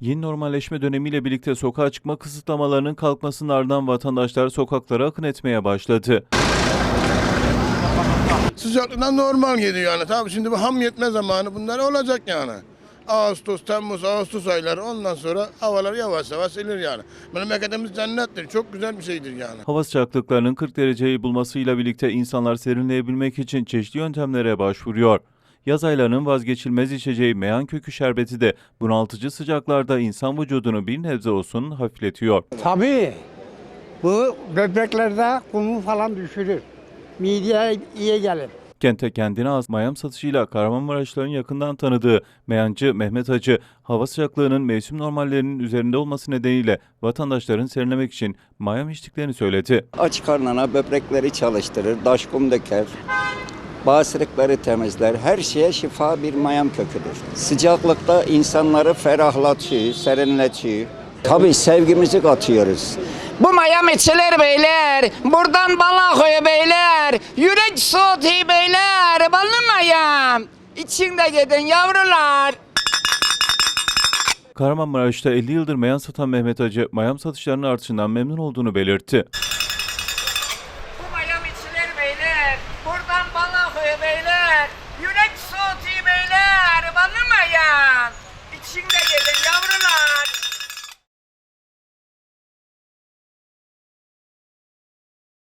Yeni normalleşme dönemiyle birlikte sokağa çıkma kısıtlamalarının kalkmasının ardından vatandaşlar sokaklara akın etmeye başladı. Sıcaklıktan normal geliyor yani. Tabii şimdi bu ham yetme zamanı bunlar olacak yani. Ağustos, Temmuz, Ağustos ayları ondan sonra havalar yavaş yavaş silir yani. Memleketimiz cennettir. Çok güzel bir şeydir yani. Hava sıcaklıklarının 40 dereceyi bulmasıyla birlikte insanlar serinleyebilmek için çeşitli yöntemlere başvuruyor. Yaz aylarının vazgeçilmez içeceği meyan kökü şerbeti de bunaltıcı sıcaklarda insan vücudunu bir nebze olsun hafifletiyor. Tabii. Bu böbreklerde kumu falan düşürür. Mideye iyi gelir. Kente kendine az mayam satışıyla Kahramanmaraşlıların yakından tanıdığı meyancı Mehmet Hacı, hava sıcaklığının mevsim normallerinin üzerinde olması nedeniyle vatandaşların serinlemek için mayam içtiklerini söyledi. Aç karnına böbrekleri çalıştırır, daşkum döker, bağırsakları temizler. Her şeye şifa bir mayam köküdür. Sıcaklıkta insanları ferahlatıyor, serinletiyor. Tabii sevgimizi katıyoruz. Bu mayam içilir beyler. Buradan bala koyu beyler. Yürek soğutuyor beyler. Ballı mayam. İçinde gidin yavrular. Kahramanmaraş'ta 50 yıldır mayan satan Mehmet Hacı, mayam satışlarının artışından memnun olduğunu belirtti.